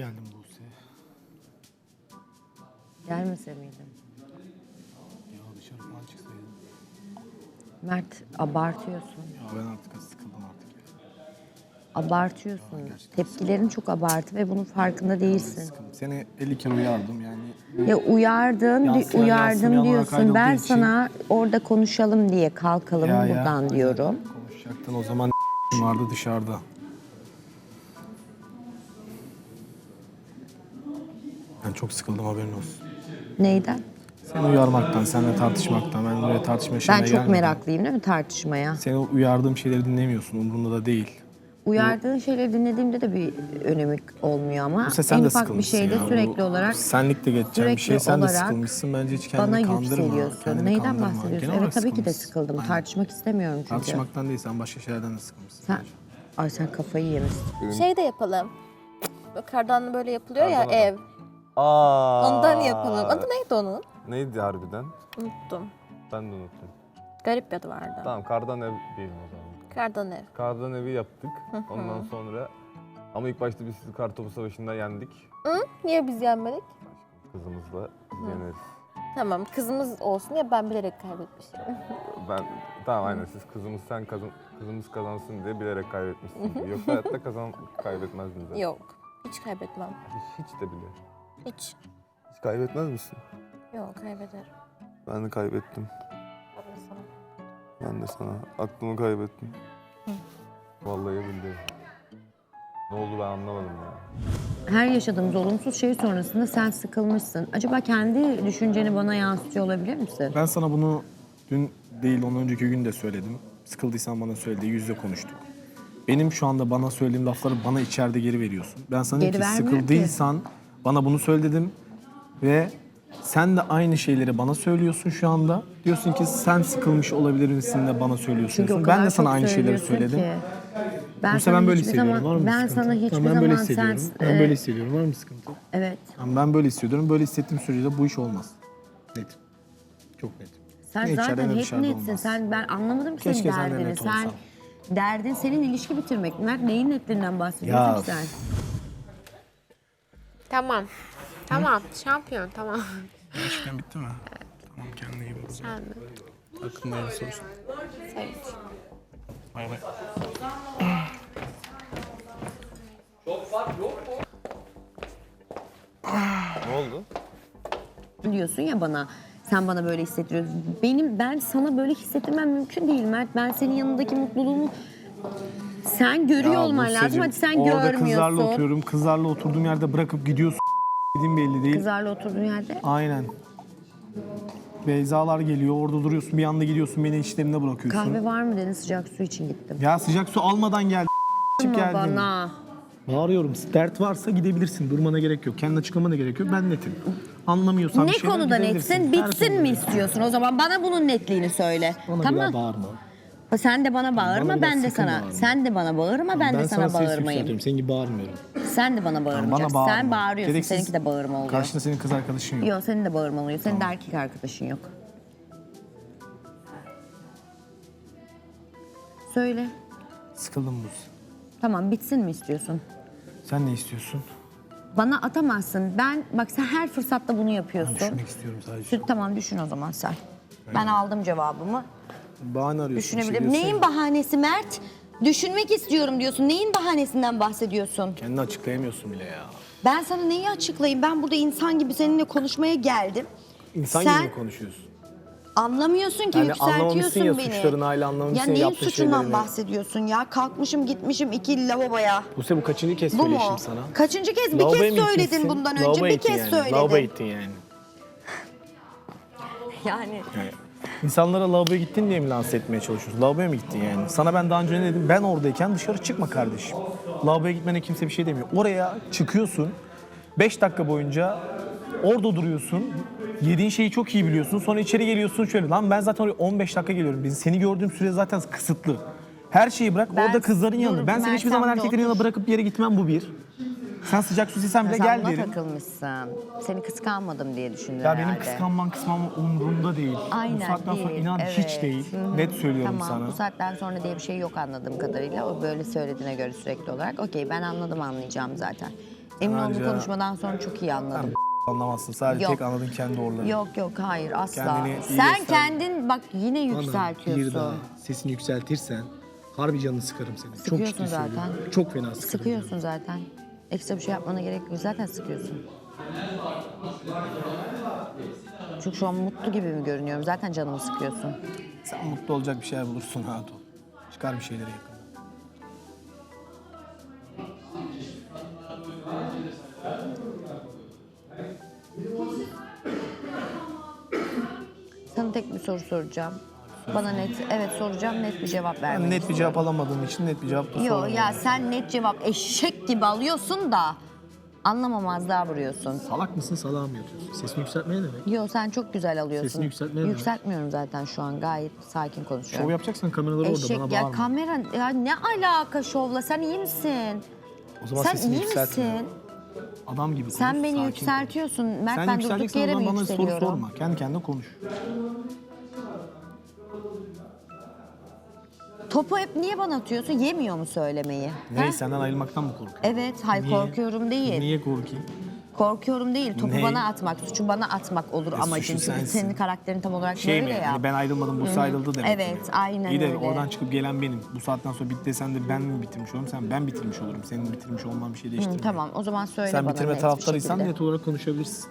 geldin Buse? Gelmese miydin? Ya dışarı falan çıksaydın. Mert abartıyorsun. Ya ben artık sıkıldım artık ya. Abartıyorsun. Tepkilerin çok abartı ve bunun farkında değilsin. Sıkıldım. Seni 50 kere uyardım yani. Ya uyardın, Yansıyan di- yansımayan uyardım olarak diyorsun. Ben ayrıldığı için- sana orada konuşalım diye kalkalım Ya ya, buradan aynen. diyorum. Konuşacaktın o zaman vardı dışarıda. Ben çok sıkıldım haberin olsun. Neyden? Seni uyarmaktan, seninle tartışmaktan. Ben buraya tartışma Ben çok gelmedim. meraklıyım değil mi tartışmaya? Seni uyardığım şeyleri dinlemiyorsun. Umurunda da değil. Uyardığın şeyleri dinlediğimde de bir önemi olmuyor ama Yoksa sen en de ufak bir sıkılmışsın şeyde ya. Bu sürekli olarak Senlik de geçeceğim bir şey. sürekli Sen de olarak sıkılmışsın. Bence hiç bana kendini kandırma. yükseliyorsun. kendini Neyden kandırma. bahsediyorsun? Genel olarak Evet tabii ki de sıkılmışsın. sıkıldım. Aynen. Tartışmak istemiyorum çünkü. Tartışmaktan değil, sen başka şeylerden de sıkılmışsın. Sen, bence. ay sen kafayı yemişsin. Şey de yapalım. Böyle Kardan böyle yapılıyor ya ev. Aa. Ondan yapalım. Adı neydi onun? Neydi harbiden? Unuttum. Ben de unuttum. Garip bir adı vardı. Tamam kardan ev diyelim o zaman. Kardan ev. Kardan evi yaptık. Ondan sonra ama ilk başta biz sizi kartopu savaşında yendik. Niye biz yenmedik? Kızımızla yeneriz. Tamam kızımız olsun ya ben bilerek kaybetmişim. Ben tamam aynen siz kızımız sen kazan kızımız kazansın diye bilerek kaybetmişsin. gibi. Yoksa hayatta kazan kaybetmezdin zaten. Yok. Hiç kaybetmem. Hiç, hiç de bile. Hiç. Hiç kaybetmez misin? Yok kaybederim. Ben de kaybettim. Tabii sana. Ben de sana. Aklımı kaybettim. Vallahi billahi. Ne oldu ben anlamadım ya. Her yaşadığımız olumsuz şey sonrasında sen sıkılmışsın. Acaba kendi düşünceni bana yansıtıyor olabilir misin? Ben sana bunu dün değil ondan önceki gün de söyledim. Sıkıldıysan bana söyle diye yüzle konuştuk. Benim şu anda bana söylediğim lafları bana içeride geri veriyorsun. Ben sana Geri ki sıkıldıysan bana bunu söyle dedim. Ve sen de aynı şeyleri bana söylüyorsun şu anda. Diyorsun ki sen sıkılmış olabilir misin de bana söylüyorsun. Çünkü o kadar ben de sana çok aynı şeyleri söylüyorsun söyledim. ki. Ben sana ben böyle hiçbir hissediyorum. zaman, Var mı bir ben sıkıntı? sana hiçbir Tamam, ben zaman böyle sen hissediyorum. Ben e, böyle hissediyorum. Var mı sıkıntı? evet. Tamam, ben böyle hissediyorum. Böyle hissettiğim sürece bu iş olmaz. Net. Çok net. Sen Ne içeride zaten ne hep dışarıda netsin. olmaz. Sen ben anlamadım ki Keşke senin sen de derdini. net Sen olsan. derdin senin ilişki bitirmek. Mert neyin netliğinden bahsediyorsun Ya, ki sen? Tamam. Tamam. Şampiyon tamam. İlişkin bitti mi? Tamam kendine iyi bak. Sen de. Hakkında hayırlısı olsun. Sevinç. Bay bay. Ne oldu? diyorsun ya bana. Sen bana böyle hissettiriyorsun. Benim ben sana böyle hissettirmem mümkün değil Mert. Ben senin yanındaki mutluluğumu sen görüyor Ya olman Buse'cim, lazım. Hadi sen Orada görmüyorsun. kızlarla oturuyorum. Kızlarla oturduğum yerde bırakıp gidiyorsun. Dediğim belli değil. Kızlarla oturduğun yerde. Aynen. Beyzalar geliyor. Orada duruyorsun. Bir anda gidiyorsun. Beni işlerimde bırakıyorsun. Kahve var mı dedin sıcak su için gittim. Ya sıcak su almadan gel. Çık Ama geldin. bana. Bağırıyorum. Dert varsa gidebilirsin. Durmana gerek yok. Kendine açıklamana gerek yok. Ben netim. Anlamıyorsan Ne bir şeyler konuda gidebilirsin. netsin? Her Bitsin konuda. mi istiyorsun? O zaman bana bunun netliğini söyle. Bir tamam. daha bağırma. Sen de bana bağırma, Bana ben biraz de sakın sana. bağırma. Sen de bana bağırma, ben, de sana, ses bağırmayayım. yükseltiyorum. Senin gibi bağırmıyorum. Sen de bana bağırmayacaksın. bağırma. Sen bağırıyorsun, Gereksiz- seninki de bağırma oluyor. Karşında senin kız arkadaşın yok. Yok, senin de bağırma oluyor. Senin de erkek arkadaşın yok. Söyle. Sıkıldım bu. Tamam, bitsin mi istiyorsun? Sen ne istiyorsun? Bana atamazsın. Ben, bak sen her fırsatta bunu Ben yapıyorsun. düşünmek istiyorum sadece. Sür- Tamam düşün o zaman sen. Ben aldım cevabımı. Bahane arıyorsun. bir şey diyorsun Neyin ya. bahanesi Mert? Düşünmek istiyorum diyorsun. Neyin bahanesinden bahsediyorsun? Kendini açıklayamıyorsun bile ya. Ben sana neyi açıklayayım? Ben burada insan gibi seninle konuşmaya geldim. İnsan Sen- gibi mi konuşuyorsun? Anlamıyorsun ki Yani anlamamışsın yükseltiyorsun ya, beni. suçlarını hala anlamamışsın Ya ya, neyin yaptığın suçundan şeylerini. bahsediyorsun ya? Kalkmışım gitmişim iki lavaboya. Buse bu kaçıncı kez Bu mu? söyleyişim sana? Kaçıncı kez? Bir Lavaboya kez mı söyledin gitmişsin? bundan önce. Lavaboya bir gittin kez yani. söyledin. Lavaboya gittin yani. Yani yani. İnsanlara lavaboya gittin diye mi lanse etmeye çalışıyorsun? Lavaboya mı gittin yani? Sana ben daha önce ne dedim? Ben oradayken dışarı çıkma kardeşim. Lavaboya gitmene kimse bir şey demiyor. Oraya çıkıyorsun. 5 dakika boyunca orada duruyorsun. Yediğin şeyi çok iyi biliyorsun. Sonra içeri geliyorsun şöyle. Lan ben zaten oraya 15 dakika geliyorum. Biz seni gördüğüm süre zaten kısıtlı. Her şeyi bırak. Ben- orada kızların yanında. Ben seni hiçbir zaman erkeklerin yanına bırakıp bir yere gitmem bu bir. Sen sıcak su silsen bile Sen gel buna derim. takılmışsın. Seni kıskanmadım diye düşündün Ya herhalde. benim kıskanman kısmanman umurumda değil. Aynen Bu saatten sonra değil, inan evet. hiç değil. Hı hı. Net söylüyorum tamam, sana. bu saatten sonra diye bir şey yok anladığım kadarıyla. O böyle söylediğine göre sürekli olarak. Okey ben anladım anlayacağım zaten. Emin ol bu Ayrıca- konuşmadan sonra çok iyi anladım. Anlamazsın. Sadece Yok. tek anladın kendi doğruları. Yok yok hayır asla. Kendini iyi Sen göster. kendin bak yine Bana Bir yükseltiyorsun. daha sesini yükseltirsen harbi canını sıkarım seni. Çok Sıkıyorsun ciddi zaten. Çok fena sıkarım. Sıkıyorsun zaten. Ekstra bir şey yapmana gerek yok. Zaten sıkıyorsun. Çünkü şu an mutlu gibi mi görünüyorum? Zaten canımı sıkıyorsun. Sen mutlu olacak bir şeyler bulursun rahat ol. Çıkar bir şeyleri yakın. Sana tek bir soru soracağım. Bana net, evet soracağım net bir cevap Ben vermeni net bir cevap alamadığım için net bir cevap da Yok soramadım. ya sen net cevap eşek gibi alıyorsun da anlamamazlığa vuruyorsun. Salak mısın salağa mı yatıyorsun? Sesini yükseltmeye ne demek? Yo sen çok güzel alıyorsun. Sesini yükseltmeye demek? Yükseltmiyorum zaten şu an gayet sakin konuşuyorum. Şov yapacaksan kameraları orada Eşek bana ya bağırma. kamera ya ne alaka şovla sen iyi misin? o zaman Sen sesini iyi yükseltme. misin? Adam gibi Sen konuş, beni sakin yükseltiyorsun. Mert Sen ben durduk yükseleceksen yere mi zaman bana soru yükseliyorum? sorma. Kendi kendine konuş. Topu hep niye bana atıyorsun? Yemiyor mu söylemeyi? Ne Ha? senden ayrılmaktan mı korkuyorsun? Evet, hayır Niye? korkuyorum değil. Niye korkayım? Korkuyorum değil. Topu Ne? bana atmak, suçu bana atmak olur E, amacın. Çünkü sensin. senin karakterin tam olarak Şey mi? böyle ya. Hani ben ayrılmadım, Buse ayrıldı demek Evet, mi? aynen İyi de öyle. oradan çıkıp gelen benim. Bu saatten sonra bitti desen de ben mi bitirmiş olurum? Sen ben bitirmiş olurum. Senin bitirmiş olman bir şey Hı, değiştirmiyor. tamam o zaman söyle Sen bana bitirme net bir taraftarıysan şekilde. net olarak konuşabilirsin.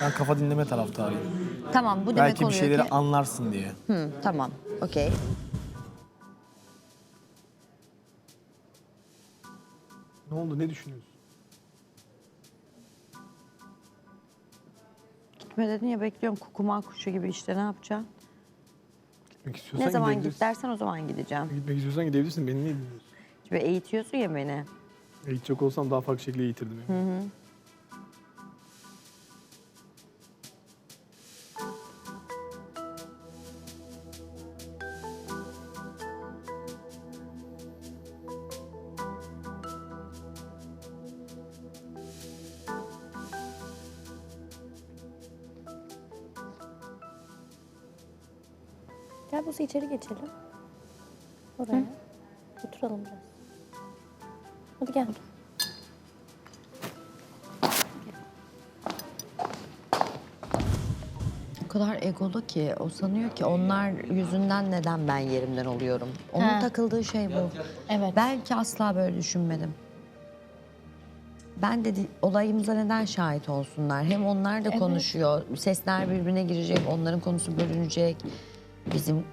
Ben kafa dinleme taraftarıyım. Tamam bu demek Belki bir oluyor şeyleri ki... anlarsın diye. Hı, tamam okey. Ne oldu? Ne düşünüyorsun? Gitme dedin ya bekliyorum kukuma kuşu gibi işte ne yapacağım? Gitmek istiyorsan Ne zaman gidebilirsin. git dersen o zaman gideceğim. Gitmek istiyorsan gidebilirsin. Beni niye dinliyorsun? Şimdi eğitiyorsun ya beni. Eğitecek olsam daha farklı şekilde eğitirdim. Yani. Gel Buse içeri geçelim. Oraya. Oturalım biraz. Hadi gel. O kadar egolu ki o sanıyor ki onlar yüzünden neden ben yerimden oluyorum. Onun Ha. takıldığı şey bu. Evet. Belki asla böyle düşünmedim. Ben de di- olayımıza neden şahit olsunlar? Hem onlar da konuşuyor. Sesler birbirine girecek, onların konusu bölünecek. Bizim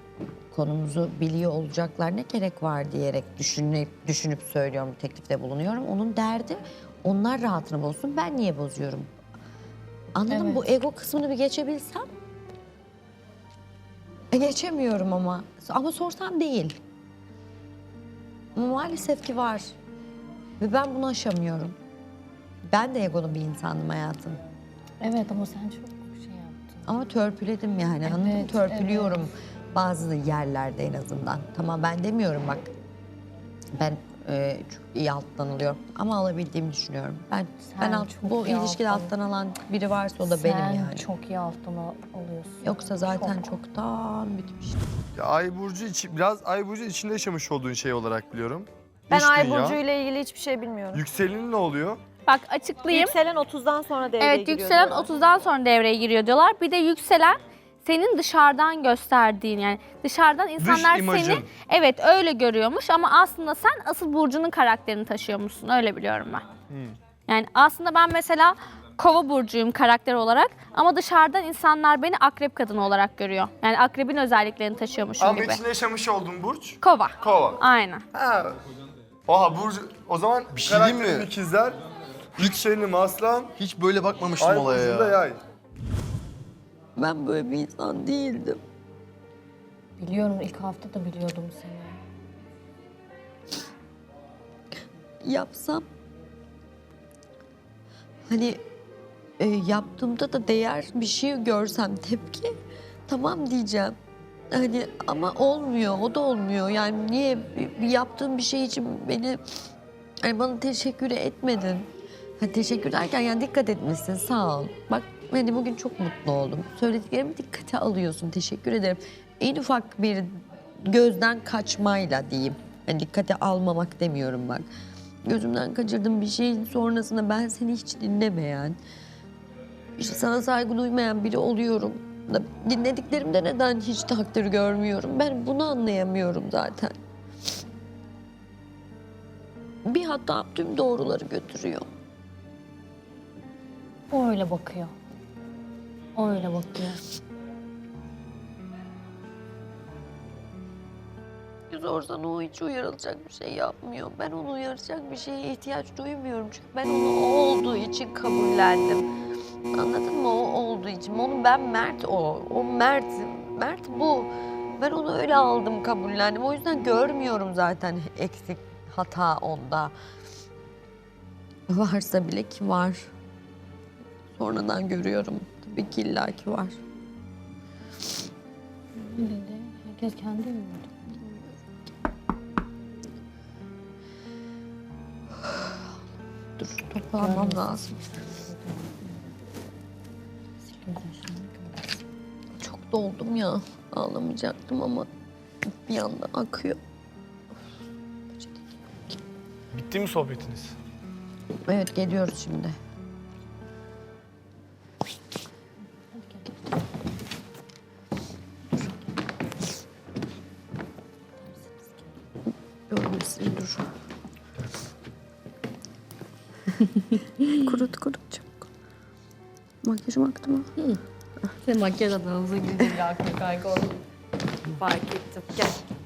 konumuzu biliyor olacaklar. Ne gerek var diyerek düşünüp, düşünüp söylüyorum, teklifte bulunuyorum. Onun derdi onlar rahatını bozsun. Ben niye bozuyorum? Anladın mı? Bu ego kısmını bir geçebilsem. E, geçemiyorum ama. Ama sorsam değil. Maalesef ki var. Ve ben bunu aşamıyorum. Ben de egolu bir insandım hayatım. Evet ama sen çok. Ama törpüledim yani anladın mı? Evet, Törpülüyorum bazı yerlerde en azından. Tamam ben demiyorum bak. Ben e, çok iyi alttan alıyorum ama alabildiğimi düşünüyorum. Ben ben Sen alt, çok bu ilişkide alttan- alttan alan biri varsa o da Sen benim yani. çok iyi alttan al- alıyorsun. Yoksa zaten çoktan bitmişti. Ya Ay Burcu içi, biraz Ay Burcu içinde yaşamış olduğun şey olarak biliyorum. Ben Ay. Burcu ile ilgili hiçbir şey bilmiyorum. Yükselenin ne oluyor? Bak açıklayayım. Yükselen 30'dan sonra devreye Evet giriyor yükselen diyorlar. 30'dan sonra devreye giriyor diyorlar. Bir de yükselen senin dışarıdan gösterdiğin yani dışarıdan insanlar imajın. seni evet öyle görüyormuş ama aslında sen asıl burcunun karakterini taşıyormuşsun öyle biliyorum ben. Yani aslında ben mesela Kova burcuyum karakter olarak ama dışarıdan insanlar beni akrep kadını olarak görüyor. Yani akrebin özelliklerini taşıyormuşum Ama gibi. içinde yaşamış olduğun Burç? Kova. Kova. Aynen. Ha. Oha Burcu, o zaman Bir şey diyeyim mi? ikizler, yükselenim aslan, Hiç böyle bakmamıştım Ay olaya ya. yay. Ben böyle bir insan değildim. Biliyorum ilk hafta da biliyordum seni. yapsam hani e, yaptığımda da değer bir şey görsem tepki tamam diyeceğim. Hani ama olmuyor, o da olmuyor. Yani niye bir- bir yaptığım bir şey için beni hani bana teşekkür etmedin? Ha, teşekkür ederken yani dikkat etmişsin sağ ol. Bak hani bugün çok mutlu oldum. Söylediklerimi dikkate alıyorsun. Teşekkür ederim. En ufak bir gözden kaçmayla diyeyim. Yani dikkate almamak demiyorum bak. Gözümden kaçırdığım bir şeyin sonrasında ben seni hiç dinlemeyen, işte sana saygı duymayan biri oluyorum. Dinlediklerimde neden hiç takdir görmüyorum? Ben bunu anlayamıyorum zaten. Bir hata tüm doğruları götürüyor. O öyle bakıyor. O öyle bakıyor. Sorsan o hiç uyarılacak bir şey yapmıyor. Ben onu uyaracak bir şeye ihtiyaç duymuyorum. Çünkü ben onu o olduğu için kabullendim. Anladın mı? O olduğu için. Onu ben Mert o. O Mert. Mert bu. Ben onu öyle aldım, kabullendim. O yüzden görmüyorum zaten eksik hata onda. Varsa bile ki var. Sonradan görüyorum. Tabii ki illaki var. Öyle herkes kendi yolunda. Dur toparlamam lazım. Çok doldum ya. Ağlamayacaktım ama bir anda akıyor. Bitti mi sohbetiniz? Evet geliyoruz şimdi. Kurut kurut çabuk. Makyajım aktı mı? Senin makyaj gidince bir aklı kaygı oldu. Fark ettim. Gel.